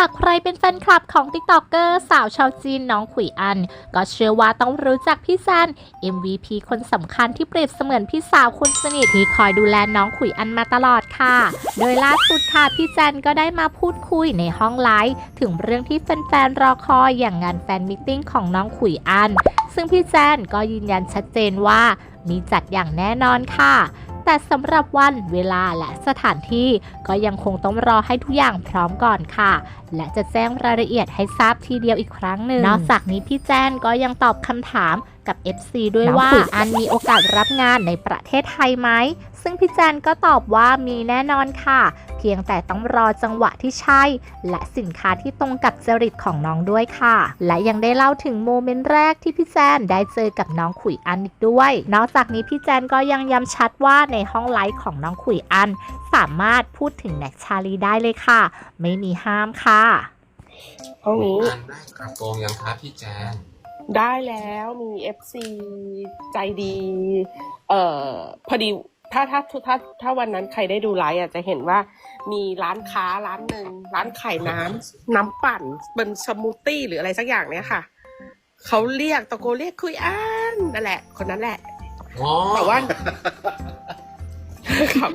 หากใครเป็นแฟนคลับของติ๊กต็อกเกอร์สาวชาวจีนน้องขุยอัน ก็เชื่อว่าต้องรู้จักพี่แซน MVP คนสำคัญที่เปรียบเสมือนพี่สาวคนสนิทที่คอยดูแลน้องขุยอันมาตลอดค่ะ โดยล่าสุดค่ะพี่แจนก็ได้มาพูดคุยในห้องไลฟ์ถึงเรื่องที่แฟนๆรอคอยอย่างงานแฟนมิทติ้งของน้องขุยอัน ซึ่งพี่แจนก็ยืนยันชัดเจนว่ามีจัดอย่างแน่นอนค่ะ แต่สำหรับวันเวลาและสถานที่ก็ยังคงต้องรอให้ทุกอย่างพร้อมก่อนค่ะ และจะแจ้งรายละเอียดให้ทราบทีเดียวอีกครั้งหนึ่งนอกจากนี้พี่แจนก็ยังตอบคำถามกับ FC ด้วยว่าขุยอันมีโอกาสรับงานในประเทศไทยไหม ซึ่งพี่แจนก็ตอบว่ามีแน่นอนค่ะเพียงแต่ต้องรอจังหวะที่ใช่ และสินค้าที่ตรงกับจริตของน้องด้วยค่ะ และยังได้เล่าถึงโมเมนต์แรกที่พี่แจนได้เจอกับน้องขุยอันอีกด้วย นอกจากนี้พี่แจนก็ยังย้ำชัดว่าในห้องไลฟ์ของน้องขุยอัน สามารถพูดถึงแน็กชาลีได้เลยค่ะ ไม่มีห้ามค่ะห้องนี้อ่านได้กระโปรงยังครับพี่แจน ได้แล้วมี FC ใจดี เอ่อพอดี ถ้าถ้าถ้าถ้าวันนั้นใครได้ดูไลฟ์อะจะเห็นว่ามีร้านค้าร้านหนึ่งร้านขายน้ำน้ำปั่นเป็นสมูทตี้หรืออะไรสักอย่างเนี้ยค่ะเขาเรียกตะโกนเรียกคุยอันนั่นแหละ คนนั้นแหละ อ๋อแต่ว่าครับ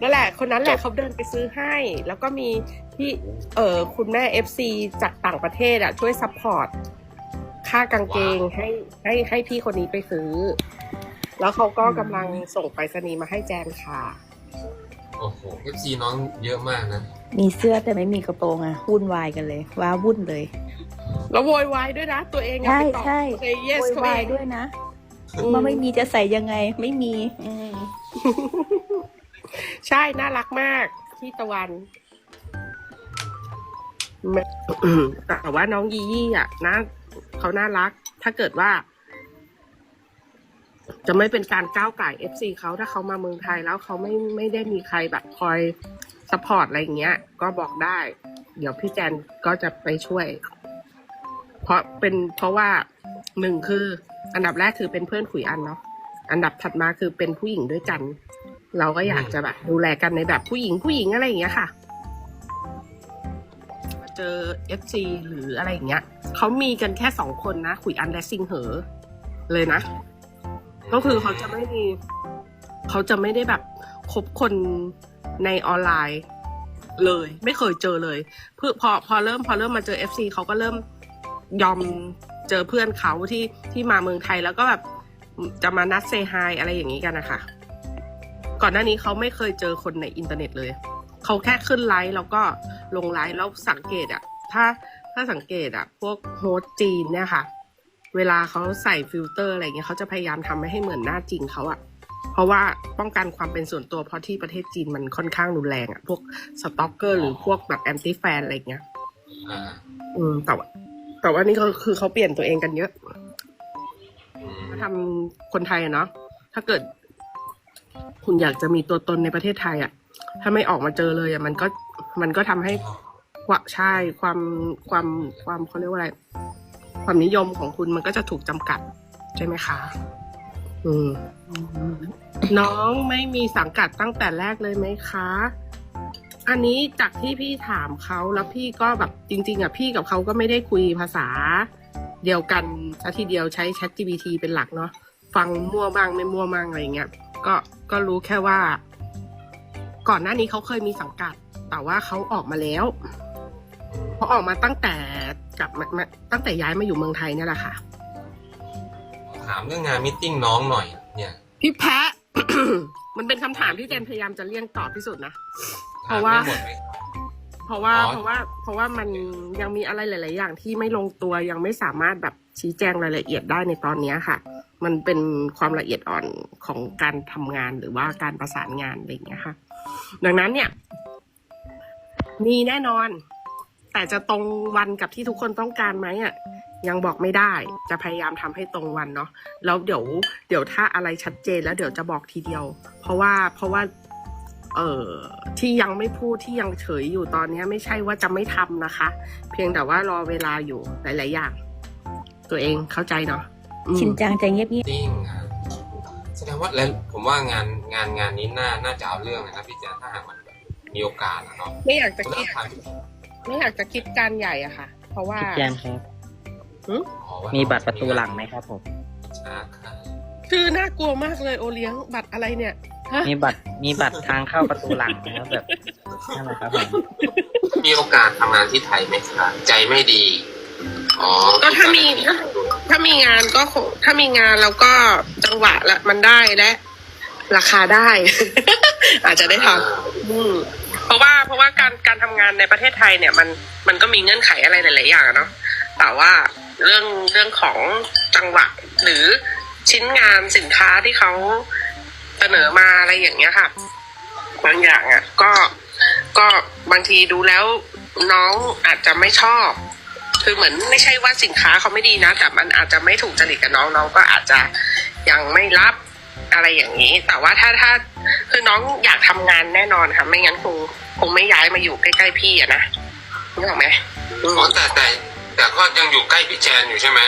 นั่นแหละ คนนั้นแหละเขาเดินไปซื้อให้ แล้วก็มีที่ เออคุณแม่เอฟซีจากต่างประเทศอะ ช่วยซัพพอร์ต ค่ากางเกงให้ให้ให้พี่คนนี้ไปซื้อ แล้วเขาก็กำลังส่งไปรษณีย์มาให้แจนค่ะ โอ้โหเอฟซีน้องเยอะมากนะ มีเสื้อแต่ไม่มีกระโปรงอะวุ่นวายกันเลย ว้าวุ่นเลย แล้วโวยวายด้วยนะ ตัวเองอะใช่ไปตอบใช่เซเยสโวยเขาวาเอยงด้วยนะอืมว่าไม่มีจะใส่ยังไง ไม่มีอืมใช่น่ารักมากที่ตะวันแต่ว่าน้องยียี่อะนะเขาน่ารัก ถ้าเกิดว่า จะไม่เป็นการก้าวไก่เอฟซีเขาถ้าเขามาเมืองไทยแล้วเขาไม่ไม่ได้มีใครแบบคอยสปอร์ตอะไรอย่างเงี้ย ก็บอกได้ เดี๋ยวพี่แจนก็จะไปช่วย เพราะเป็นเพราะว่าหนึ่งคือ อันดับแรกคือเป็นเพื่อนขุยอันเนาะอันดับถัดมาคือเป็นผู้หญิงด้วยกัน เราก็อยากจะแบบดูแลกันในแบบผู้หญิงผู้หญิงอะไรอย่างเงี้ยค่ะมาเจอเอฟซีหรืออะไรอย่างเงี้ยเขามีกันแค่สองคนนะขุยอันและซิงเหอเลยนะ ก็คือเขาจะไม่มีเขาจะไม่ได้แบบคบคนในออนไลน์เลย ไม่เคยเจอเลยเพื่อพอพอเริ่มพอเริ่มมาเจอเอฟซีเขาก็เริ่มยอมเจอเพื่อนเขาที่ที่มาเมืองไทยแล้วก็แบบจะมานัดเซฮายอะไรอย่างนี้กันนะคะก่อนหน้านี้เขาไม่เคยเจอคนในอินเทอร์เน็ตเลยเขาแค่ขึ้นไลฟ์แล้วก็ลงไลฟ์แล้วสังเกตอะถ้าถ้าสังเกตอะพวกโฮสต์จีนเนี่ยค่ะ เวลาเขาใส่ฟิลเตอร์อะไรเงี้ยเขาจะพยายามทำให้เหมือนหน้าจริงเขาอะเพราะว่าป้องกันความเป็นส่วนตัวเพราะที่ประเทศจีนมันค่อนข้างรุนแรงอะพวกสต็อกเกอร์หรือพวกแบบแอนตี้แฟนอะไรเงี้ยอ่าอืมแต่ว่าแต่ว่านี่เขาคือเขาเปลี่ยนตัวเองกันเยอะอืมทำคนไทยอะเนาะถ้าเกิด คุณอยากจะมีตัวตนในประเทศไทยอะถ้าไม่ออกมาเจอเลยอะมันก็มันก็ทำให้ว่าใช่ความความความเขาเรียกว่าอะไร ความนิยมของคุณมันก็จะถูกจำกัด ใช่ไหมคะ อืม น้องไม่มีสังกัดตั้งแต่แรกเลยไหมคะ อันนี้จากที่พี่ถามเขาแล้วพี่ก็แบบจริง ๆอะพี่กับเขาก็ไม่ได้คุยภาษา เดียวกันซะทีเดียวใช้ Chat GPT เป็นหลักเนาะฟังมั่วบ้างไม่มั่วบ้างอะไรเงี้ยก็ก็รู้แค่ว่า ก่อนหน้านี้เขาเคยมีสังกัด แต่ว่าเขาออกมาแล้วเขาออกมาตั้งแต่ กลับมามาตั้งแต่ย้ายมาอยู่เมืองไทยเนี่ยแหละค่ะ ถามเรื่องงานมิทติ้งน้องหน่อย เนี่ยพี่แพะ มันเป็นคำถามที่เจนพยายามจะเลี่ยงตอบที่สุดนะ เพถามราะว่าไม่หมดไหม เพราะว่าอ๋อ เพราะว่าเพราะว่ามันยังมีอะไรหลาย ๆ อย่างที่ไม่ลงตัวยังไม่สามารถแบบชี้แจงรายละเอียดได้ในตอนเนี้ยค่ะ มันเป็นความละเอียดอ่อนของการทำงานหรือว่าการประสานงานอะไรอย่างเงี้ยค่ะ ดังนั้นเนี่ย มีแน่นอน แต่จะตรงวันกับที่ทุกคนต้องการไหมอะยังบอกไม่ได้จะพยายามทำให้ตรงวันเนาะแล้วเดี๋ยวเดี๋ยวถ้าอะไรชัดเจนแล้วเดี๋ยวจะบอกทีเดียว เพราะว่าเพราะว่าเอ่อที่ยังไม่พูดที่ยังเฉยอยู่ตอนเนี้ยไม่ใช่ว่าจะไม่ทำนะคะ เพียงแต่ว่ารอเวลาอยู่หลาย ๆ อย่าง ตัวเองเข้าใจเนาะอืมชินจังใจเงียบมิทติ้งอะแสดงว่าแล้วผมว่างานงานงานนี้น่าน่าจะเอาเรื่องเลยนะพี่แจนถ้าหากมันแบบมีโอกาสนะเนาะไม่อยากจะเริ่เกี่มยงท ไม่อยากจะคิดการใหญ่อะค่ะ เพราะว่าพี่แจนครับอ๋อว่ามีบัตรประตูหลังไหมครับผมใช่ครับคือน่ากลัวมากเลยโอเลี้ยงบัตรอะไรเนี่ยฮะมีบัตร มีบัตรทางเข้าประตูหลังนะครับแบบนั่นแหละครับผมมีโอกาสทำงานที่ไทยไหมครับใจไม่ดี อ๋อก็ถ้ามีถ้ามีงานก็คงถ้ามีงานแล้วก็จังหวะละมันได้และ ราคาได้ อาจจะได้ทำอืมเพราะ ว่าเพราะว่าการการทำงานในประเทศไทยเนี่ยมันมันก็มีเงื่อนไขอะไรหลาย ๆ อย่างอะเนาะแต่ว่าเรื่องเรื่องของจังหวะหรือชิ้นงานสินค้าที่เขาเสนอมาอะไรอย่างเงี้ยค่ะ บางอย่างอะ ก็ก็บางทีดูแล้วน้องอาจจะไม่ชอบ คือเหมือนไม่ใช่ว่าสินค้าเขาไม่ดีนะแต่มันอาจจะไม่ถูกจริตกับน้องน้องก็อาจจะยังไม่รับ อะไรอย่างนี้ แต่ว่าถ้าถ้าคือน้องอยากทำงานแน่นอนค่ะ ไม่งั้นคงคงไม่ย้ายมาอยู่ใกล้ๆพี่อะนะนึกออกไหมอืมอ๋อแต่แต่แต่ก็ยังอยู่ใกล้พี่แจนอยู่ใช่ไหม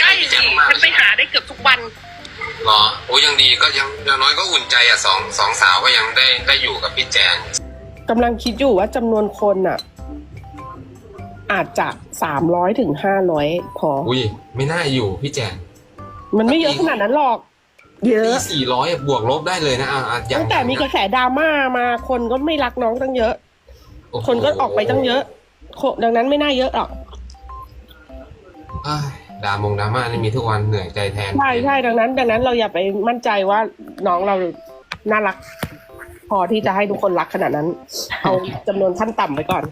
ใกล้สิฉันไปหาได้เกือบทุกวันหรอโอ้ยังดีก็ยังอย่างน้อยก็อุ่นใจอะสองสองสาวก็ยังได้ได้อยู่กับพี่แจนกำลังคิดอยู่ว่าจำนวนคนอะ อาจจะสามร้อยถึงห้าร้อยพอ อุ้ยไม่น่าอยู่พี่แจน มันไม่เยอะขนาดนั้นหรอก เยอะตีสี่ร้อยบวกลบได้เลยนะอะอะอย่างตั้งแต่มีกระแสดราม่ามาคนก็ไม่รักน้องตั้งเยอะโอ้โหคนก็ออกไปตั้งเยอะโคดังนั้นไม่น่าเยอะหรอก เอ้ยดรามงดราม่านี่มีทุกวันเหนื่อยใจแทนใช่ใช่ดังนั้น ดังนั้นเราอย่าไปมั่นใจว่าน้องเราน่ารัก พอที่จะให้ทุกคนรักขนาดนั้น เอาจำนวนขั้นต่ำไปก่อน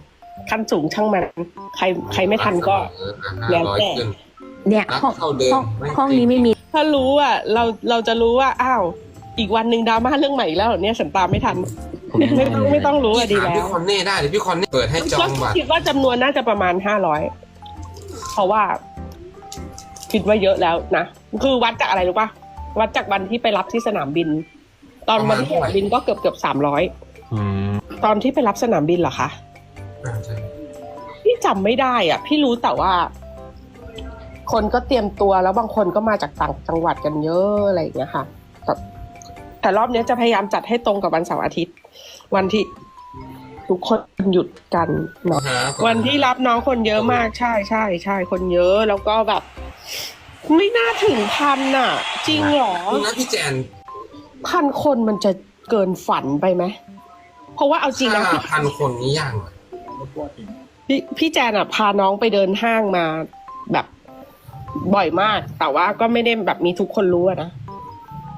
ขั้นสูงช่างมัน ใครใครไม่ทันก็แล้แล้ววแต่ ขึ้นเนี่ยรักห้องเท่าเดิมห้องไม่ห้องนี้ไม่มี ถ้ารู้อะเราเราจะรู้ว่าอ้าว อีกวันหนึ่งดราม่าเรื่องใหม่อีกแล้วเหรอเนี่ยฉันตามไม่ทัน ไม่ต้องไม่ต้องรู้อะดีถามแล้พี่วคอนเน่ได้เลยพี่คอนเน่เปิดให้จองบัตรคิดว่าจำนวนน่าจะประมาณห้าร้อยเพราะว่า คิดว่าเยอะแล้วนะคือวัดจากอะไรรู้ป่ะวัดจากวันที่ไปรับที่สนามบิน ตอนวันที่สนามบินก็เกือบเกือบสามร้อยอืมตอนที่ไปรับสนามบินเหรอคะ อ่าใช่พี่จำไม่ได้อะ พี่รู้แต่ว่า คนก็เตรียมตัวแล้วบางคนก็มาจากต่างจังหวัดกันเยอะอะไรอย่างเงี้ยค่ะแต่แต่รอบเนี้ยจะพยายามจัดให้ตรงกับวันเสาร์อาทิตย์ วันที่ทุกคนหยุดกันเนาะครับวันที่รับน้องคนเยอะมากใช่ใช่ใช่คนเยอะแล้วก็แบบ ไม่น่าถึงพันน่ะ จริงเหรอนี่นะพี่แจนพันคนมันจะเกินฝันไปไหมเพราะว่าเอาจริงนะห้าพี่พันคนนี้ยากหน่อยพี่พี่แจนอะ พาน้องไปเดินห้างมาแบบ บ่อยมาก แต่ว่าก็ไม่ได้แบบมีทุกคนรู้อะนะ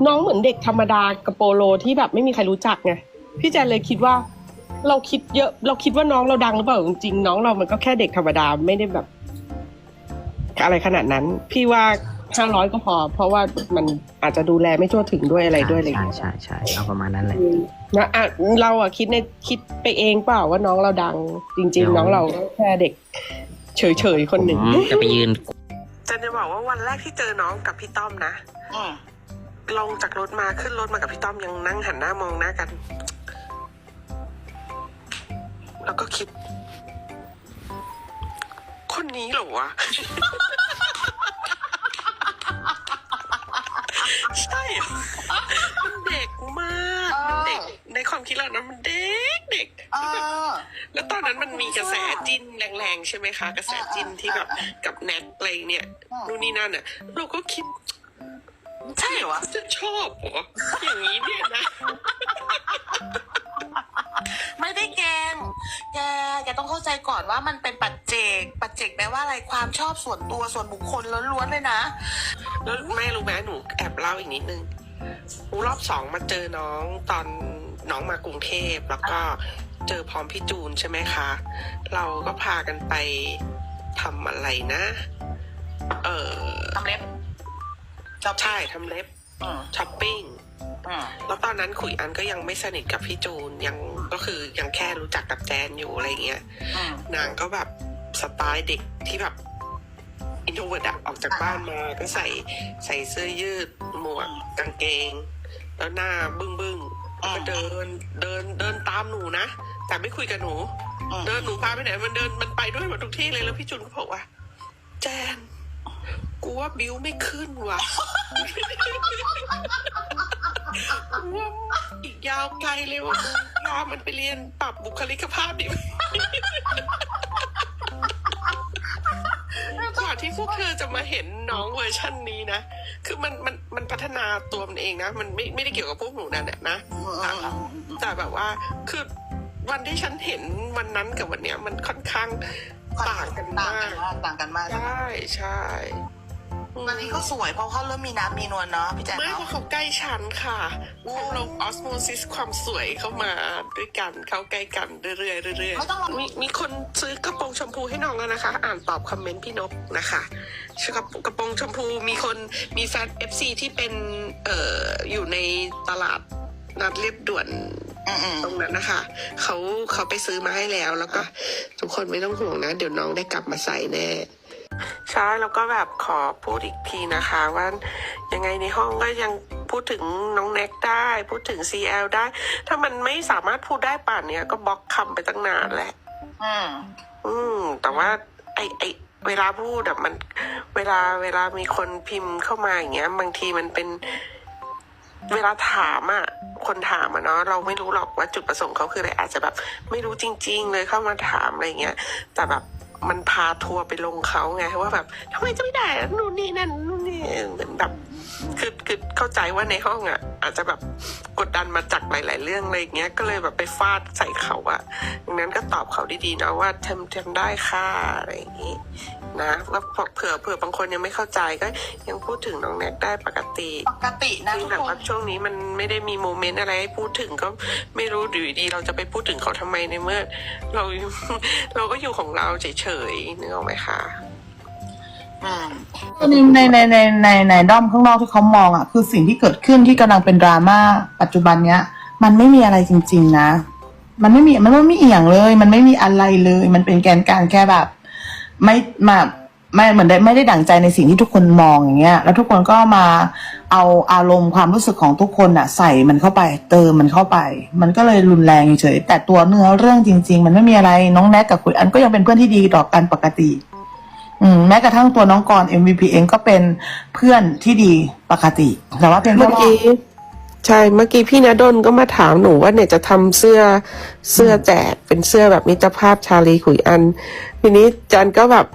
น้องเหมือนเด็กธรรมดากระโปโลที่แบบไม่มีใครรู้จักไง พี่แจนเลยคิดว่า เราคิดเยอะ เราคิดว่าน้องเราดังหรือเปล่าจริงๆน้องเรามันก็แค่เด็กธรรมดาไม่ได้แบบ อะไรขนาดนั้น พี่ว่าห้าร้อยก็พอ เพราะว่ามันอาจจะดูแลไม่ทั่วถึงด้วยอะไรด้วยอะไรอย่างใช่เงี้ยใช่ใช่เอาประมาณนั้นเลยนะอะเราอะคิดในคิดไปเองเปล่าว่าน้องเราดัง จริงเดี๋ยวๆน้องเราแค่เด็ก เฉยๆคนหนึ่งผมจะไปยืน จันจะบอกว่าวันแรกที่เจอน้องกับพี่ต้อมนะลงจากรถมาขึ้นรถมากับพี่ต้อมยังนั่งหันหน้ามองหน้ากัน แล้วก็คิด คนนี้เหรอวะ ใช่เหรอมันเด็กมากมันเด็กในความคิดเรานะมันเด็กเด็กแล้วตอนนั้นมันมีกระแสจิ้นแรงๆ ใช่ไหมคะ กระแสจิ้นที่แบบกับแนทอะไรเนี่ยนู่นนี่นั่นอะเราก็คิด ใช่เหรอจะชอบเหรออย่างนี้เนี่ยนะไม่ได้แกงแก แกต้องเข้าใจก่อนว่ามันเป็นปัจเจก ปัจเจกแปลว่าอะไร ความชอบส่วนตัวส่วนบุคคลล้วนๆเลยนะ แล้วแม่รู้ไหมหนูแอบเล่าอีกนิดนึงรอบสองมาเจอน้องตอน น้องมากรุงเทพแล้วก็เจอพร้อมพี่จูนใช่ไหมคะ เราก็พากันไปทำอะไรนะ เออทำเล็บใช่ทำเล็บอืมช้อปปิ้งอืมแล้วตอนนั้นขุยอันก็ยังไม่สนิทกับพี่จูนยังก็คือยังแค่รู้จักกับแจนอยู่อะไรเงี้ยอืมนางก็แบบสไตล์เด็กที่แบบอินโทรเวิร์ดอะออกจากบ้านมาก็ใส่ใส่เสื้อยืดหมวกกางเกง แล้วหน้าบึ้งบึ้ง ๆแล้วก็เดินเดินเดินตามหนูนะแต่ไม่คุยกับหนูอืมเดินหนูพาไปไหนมันเดินมันไปด้วยหมดทุกที่เลยแล้วพี่จุนก็บอกว่า แจนกูว่าบิวไม่ขึ้นว่ะอีกยาวไกลเลยว่าพามันไปเรียนปรับบุคลิกภาพดิ กว่าที่พวกเธอจะมาเห็นน้องเวอร์ชั่นนี้นะ คือมันมันมันพัฒนาตัวมันเองนะ มันไม่ไม่ได้เกี่ยวกับพวกหนูนั่นแหละนะแต่แบบว่าคือวันที่ฉันเห็นวันนั้นกับวันเนี้ยมันค่อนข้างต่างกันต่างมากักนมากต่างกันมากใช่ใช่อืม ตอนนี้ก็สวยเพราะเขาเริ่มมีน้ำมีนวลเนาะพี่แจ๊คไม่เนาะเพราะเขาใกล้ฉันค่ะเราออสโมซิสความสวยเข้ามาด้วยกันเข้าใกล้กันเรื่อยๆเรื่อยไม่ต้องรอๆมีมีคนซื้อกระโปรงชมพูให้น้องแล้วนะคะ อ่านตอบคอมเมนต์พี่นกนะคะกระกระโปรงชมพูมีคนมีแฟนเอฟซีที่เป็นเอ่ออยู่ในตลาดนัดเรียบด่วนอืมตรงนั้นนะคะ เขาเขาไปซื้อมาให้แล้วแล้วก็ ทุกคนไม่ต้องห่วงนะ เดี๋ยวน้องได้กลับมาใส่แน่ ใช่แล้วก็แบบขอพูดอีกทีนะคะว่ายังไงในห้องก็ยังพูดถึงน้องแน็กได้ พูดถึง CL ได้ ถ้ามันไม่สามารถพูดได้ป่านเนี้ยก็บล็อกคำไปตั้งนานแหละๆอืม อืม แต่ว่า ไอไอเวลาพูดอะมัน เวลาเวลามีคนพิมพ์เข้ามาอย่างเงี้ย บางทีมันเป็นเวลาถามอะคนถามอะเนาะเราไม่รู้หรอกว่าจุดประสงค์เขาคืออะไรอาจจะแบบ ไม่รู้จริง ๆ เลยเข้ามาถามอะไรเงี้ย แต่แบบ มันพาทัวร์ไปลงเขาไงว่าแบบทำไมจะไม่ได้นู่นนี่นั่น เหมือนแบบคือคือเข้าใจว่าในห้องอะ อาจจะแบบกดดันมาจากหลาย ๆ เรื่องอะไรอย่างเงี้ยก็เลยแบบไปฟาดใส่เขาอะดังนั้นก็ตอบเขาดีๆนะว่าทำทำได้ค่ะอะไรอย่างงี้นะแล้วเผื่อเผื่อบางคนยังไม่เข้าใจก็ยังพูดถึงน้องแน็กได้ปกติปกตินะซึ่ทุงกแบบคว่านช่วงนี้มันไม่ได้มีโมเมนต์อะไรให้พูดถึงก็ไม่รู้อยู่ดีๆเราจะไปพูดถึงเขาทำไมในเมื่อ เราเราก็อยู่ของเราเฉยๆนึกออกไหมคะ อืมในในในในในด้อมข้างนอกที่เขามองอะคือสิ่งที่เกิดขึ้นที่กำลังเป็นดราม่าปัจจุบันเนี้ย มันไม่มีอะไรจริง ๆ นะ มันไม่มีมันไม่มีเอียงเลย มันไม่มีอะไรเลย มันเป็นแกนกางแค่แบบ ไม่มาไม่เหมือนได้ไม่ได้ดั่งใจในสิ่งที่ทุกคนมองอย่างเงี้ย แล้วทุกคนก็มาเอาอารมณ์ความรู้สึกของทุกคนอะใส่มันเข้าไป เติมมันเข้าไป มันก็เลยรุนแรงเฉยแต่ตัวเนื้อเรื่องจริง ๆ มันไม่มีอะไรน้องแนทกับคุยอันก็ยังเป็นเพื่อนที่ดีต่อกันปกติ แม้กระทั่งตัวน้องกร MVP เองก็เป็นเพื่อนที่ดีปกติ แต่ว่าเพียงแค่เมื่อกี้ใช่เมื่อกี้พี่นดลก็มาถามหนูว่าเนี่ยจะทำเสื้อเสื้อแจกเป็นเสื้อแบบมิตรภาพชาลีขุยอัน ทีนี้จันก็แบบ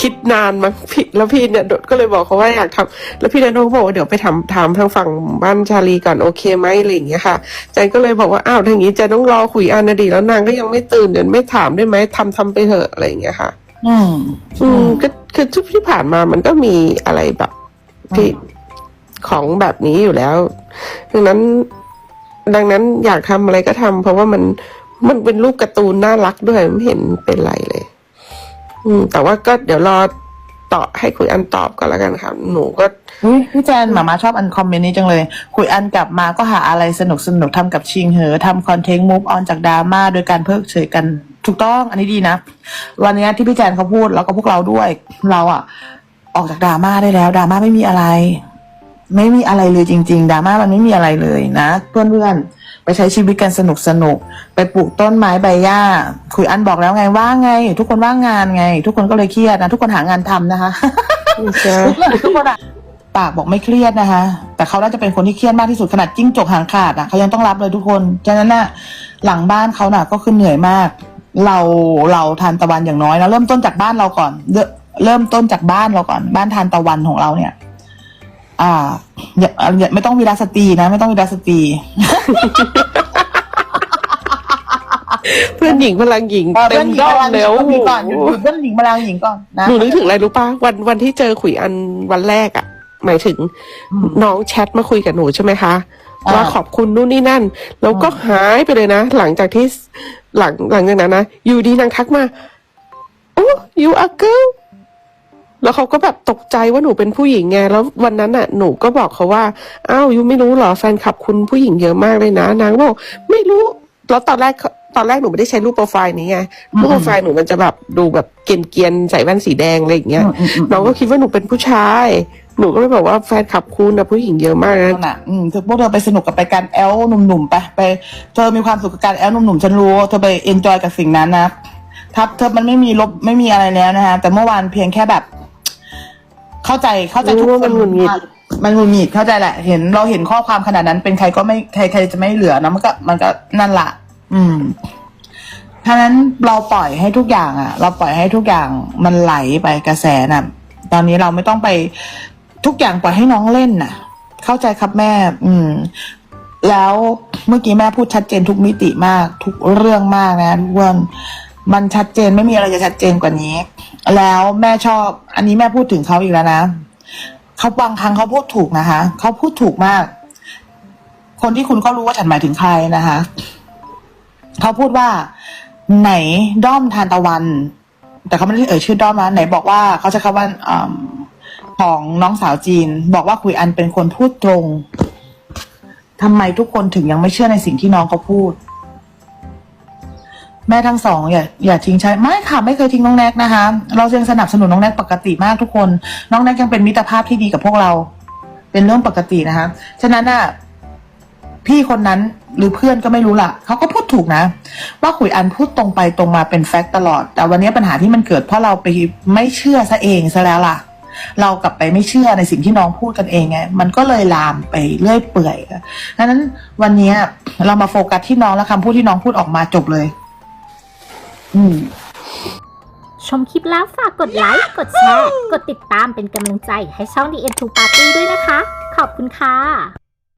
คิดนานมั้งพี่แล้วพี่เนี่ยโดดก็เลยบอกเขาว่าอยากทำแล้วพี่นดลก็บอกว่าเดี๋ยวไปทำถามทางฝั่งบ้านชาลีก่อนโอเคไหมอะไรอย่างเงี้ยค่ะจันก็เลยบอกว่าอ้าวทางนี้จันต้องรอขุยอันนะดีแล้วนางก็ยังไม่ตื่นเดี๋ยวไม่ถามได้ไหมทำทำไปเถอะอะไรอย่างเงี้ยค่ะ อืม อืมก็คือทุกที่ผ่านมามันก็มีอะไรแบบที่ของแบบนี้อยู่แล้ว ดังนั้น ดังนั้นอยากทำอะไรก็ทำเพราะว่ามันมันเป็นรูปการ์ตูนน่ารักด้วยไม่เห็นเป็นไรเลย อืม แต่ว่าก็เดี๋ยวรอต่อให้คุยอันตอบก่อนแล้วกันค่ะ หนูก็อุ้ยพี่แจนหมามาชอบอันคอมเมนต์นี้จังเลย คุยอันกลับมาก็หาอะไรสนุกสนุกทำกับชิงเหอทำคอนเทนต์มูฟออนจากดราม่าโดยการเพิกเฉยกัน ถูกต้องอันนี้ดีนะ วันนี้ที่พี่แจนเขาพูดแล้วก็พวกเราด้วย เราอะออกจากดราม่าได้แล้วดราม่าไม่มีอะไร ไม่มีอะไรเลยจริง ๆดราม่ามันไม่มีอะไรเลยนะเพื่อนๆไปใช้ชีวิตกันสนุกสนุกๆไปปลูกต้นไม้ใบหญ้าคุยอันบอกแล้วไงว่างไง ทุกคนว่างงานไง ทุกคนก็เลยเครียดนะทุกคนหางานทำนะคะทุกคนอะปากบอกไม่เครียดนะคะ แต่เขาน่าจะเป็นคนที่เครียดมากที่สุดขนาดจิ้งจกหางขาดอะเขายังต้องรับเลยทุกคนฉะนั้นน่ะหลังบ้านเขาน่ะก็คือเหนื่อยมาก เราเราทานตะวันอย่างน้อยนะเริ่มต้นจากบ้านเราก่อนเริ่มเริ่มต้นจากบ้านเราก่อน บ้านทานตะวันของเราเนี่ย อ่าอย่าอย่าไม่ต้องวีรสตรีนะ ไม่ต้องวีรสตรีเพื่อนหญิงพลังหญิงเต็มด้อมแล้วมีก่อนหยุดเพื่อนหญิงพลังหญิงก่อนนะหนูนึกถึงอะไรรู้ปะวันวันที่เจอขุยอันวันแรกอะหมายถึงอืมน้องแชทมาคุยกับหนูใช่ไหมคะ อ่าว่าขอบคุณนู่นนี่นั่น แล้วก็หายไปเลยนะ หลังจากที่หลังหลังจากนั้นนะอยู่ดีนางทักมาโอ้ you are girl แล้วเขาก็แบบตกใจว่าหนูเป็นผู้หญิงไง แล้ววันนั้นน่ะ หนูก็บอกเขาว่า อ้าวยูไม่รู้เหรอแฟนคลับคุณผู้หญิงเยอะมากเลยนะ นางบอกไม่รู้ แล้วตอนแรกตอนแรกหนูไม่ได้ใช้รูปโปรไฟล์นี้ไง รูปโปรไฟล์หนูมันจะแบบดูแบบเกรียนๆใส่แว่นสีแดงอะไรอย่างเงี้ยอืมอืมอืมน้องก็คิดว่าหนูเป็นผู้ชาย หนูก็เลยบอกว่าแฟนคลับคุณนะผู้หญิงเยอะมากนะน่ะอืมเธอพวกเธอไปสนุกกับไปการแอลหนุ่มๆไปไป เธอมีความสุขกับการแอลหนุ่มๆฉันรู้เธอไปเอนจอยกับสิ่งนั้นนะถ้าเธอมันไม่มีลบไม่มีอะไรแล้วนะฮะแต่เมื่อวานเพียงแค่แบบ เข้าใจเข้าใจทุกรู้ว่าคมันนหงุดหงิดมันหงุดหงิดเข้าใจแหละ เห็นเราเห็นข้อความขนาดนั้น เป็นใครก็ไม่ใครใครจะไม่เหลือนะมันก็มันก็นั่นละอืมฉะนั้นเราปล่อยให้ทุกอย่างอะเราปล่อยให้ทุกอย่างมันไหลไปกระแสน่ะ ตอนนี้เราไม่ต้องไป ทุกอย่างปล่อยให้น้องเล่นน่ะ เข้าใจครับแม่ อืม แล้วเมื่อกี้แม่พูดชัดเจนทุกมิติมาก ทุกเรื่องมากนะทุกคนมันชัดเจนไม่มีอะไรจะชัดเจนกว่านี้ แล้วแม่ชอบ อันนี้แม่พูดถึงเขาอีกแล้วนะเขาบางครั้งเขาพูดถูกนะคะเขาพูดถูกมาก คนที่คุณก็รู้ว่าฉันหมายถึงใครนะคะเขาพูดว่า ไหนด้อมทานตะวัน แต่เขาไม่ได้เอ่ยชื่อด้อมนะไหนบอกว่าเขาใช้คำว่าอม ของน้องสาวจีน บอกว่าคุยอันเป็นคนพูดตรงทำไมทุกคนถึงยังไม่เชื่อในสิ่งที่น้องเขาพูด แม่ทั้งสองอย่าอย่าทิ้งใช้ไม่ค่ะไม่เคยทิ้งน้องแน็กนะคะ เรายังสนับสนุนน้องแน็กปกติมากทุกคน น้องแน็กยังเป็นมิตรภาพที่ดีกับพวกเรา เป็นเรื่องปกตินะคะฉะนั้นอะพี่คนนั้นหรือเพื่อนก็ไม่รู้ละเขาก็พูดถูกนะ ว่าขุยอันพูดตรงไปตรงมาเป็นแฟกต์ตลอด แต่วันนี้ปัญหาที่มันเกิดเพราะเราไปไม่เชื่อซะเองซะแล้วล่ะ เรากลับไปไม่เชื่อในสิ่งที่น้องพูดกันเองไง มันก็เลยลามไปเรื่อยเปื่อยอะดังนั้นวันนี้เรามาโฟกัสที่น้องและคำพูดที่น้องพูดออกมาจบเลย อืมชมคลิปแล้วฝากกดไลค์ กดแชร์ กดติดตามเป็นกำลังใจให้ช่อง The End to Party ด้วยนะคะ ขอบคุณค่ะ